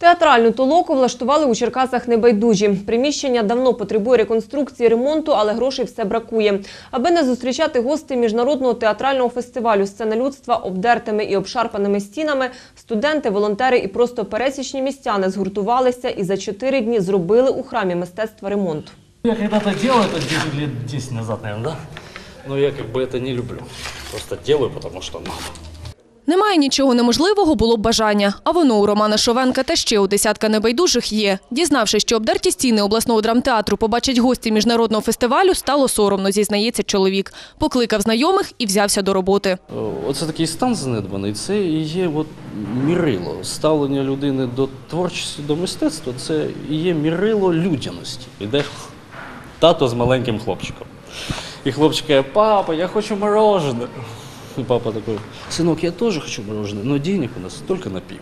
Театральну толоку влаштували у Черкасах небайдужі. Приміщення давно потребує реконструкції, ремонту, але грошей все бракує. Аби не зустрічати гостей міжнародного театрального фестивалю «Сцена людства» обдертими і обшарпаними стінами, студенти, волонтери і просто пересічні містяни згуртувалися і за чотири дні зробили у храмі мистецтва ремонт. Я когда-то делал это 10 лет 10 назад, наверное, да? Но я как бы это не люблю. Просто делаю, потому что надо. Немає нічого неможливого, було б бажання. А воно у Романа Шовенка та ще у десятка небайдужих є. Дізнавшись, що обдерті стіни обласного драмтеатру побачать гості міжнародного фестивалю, стало соромно, зізнається чоловік. Покликав знайомих і взявся до роботи. Е, Оце такий стан занедбаний. Це і є от мірило. Ставлення людини до творчості, до мистецтва це і є мірило людяності. Іде тато з маленьким хлопчиком. І хлопчик каже, папа, я хочу мороженое. І папа такий, синок, я теж хочу мороженое, але денег у нас тільки на пиво.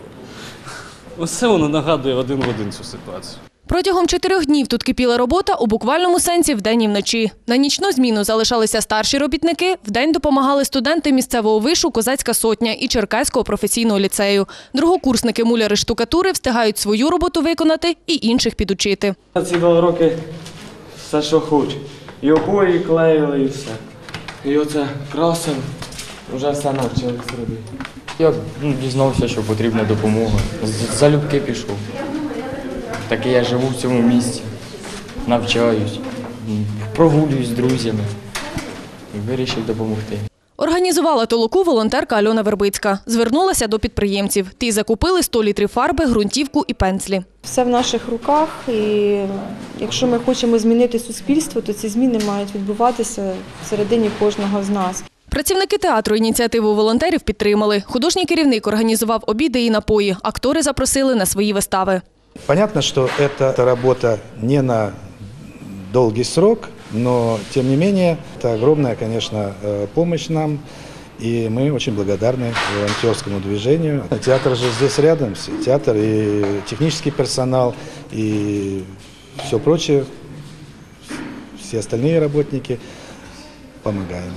Оце воно нагадує один в один цю ситуацію. Протягом чотирьох днів тут кипіла робота у буквальному сенсі вдень і вночі. На нічну зміну залишалися старші робітники, вдень допомагали студенти місцевого вишу Козацька сотня і Черкаського професійного ліцею. Другокурсники муляри штукатури встигають свою роботу виконати і інших підучити. Ці два роки все, що хочу. І обої клеїли, і все. І оце красив, вже все навчились робити. Я ну, дізнався, що потрібна допомога. З- Залюбки пішов. Так і я живу в цьому місті, навчаюсь, м, прогулююсь з друзями. І вирішив допомогти. Організувала толоку волонтерка Альона Вербицька. Звернулася до підприємців. Ті закупили 100 літрів фарби, ґрунтівку і пензлі. Все в наших руках, і якщо ми хочемо змінити суспільство, то ці зміни мають відбуватися всередині кожного з нас. Працівники театру ініціативу волонтерів підтримали. Художній керівник організував обіди і напої. Актори запросили на свої вистави. Понятно, что это работа не на долгий срок, но тем не менее это огромная, конечно, э, помощь нам. И мы очень благодарны волонтерскому движению. Театр же здесь рядом, с- театр и технический персонал, и все прочее, все остальные работники помогаем.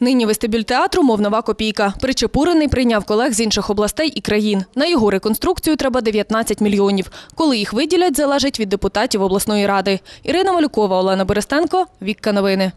Нині вестибюль театру мов нова копійка. Причепурений прийняв колег з інших областей і країн. На його реконструкцію треба 19 мільйонів. Коли їх виділять, залежить від депутатів обласної ради. Ірина Малюкова, Олена Берестенко, Вікка Новини.